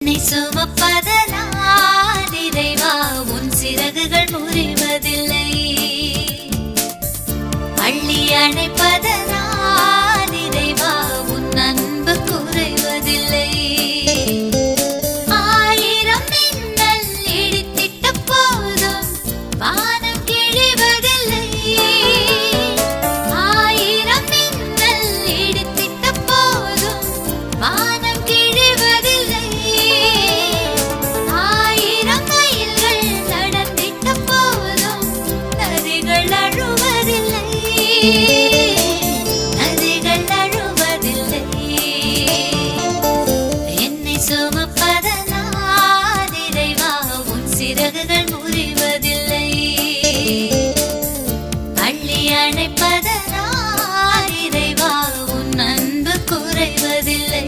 என்னை சுமப்பதனால் இறைவா உன் சிறகுகள் முறிவதில்லை. அள்ளி அணைப்ப சிறகுகள் முறிவதில்லை. அள்ளி அணைப்பதனால் இறைவா உன் அன்பு குறைவதில்லை.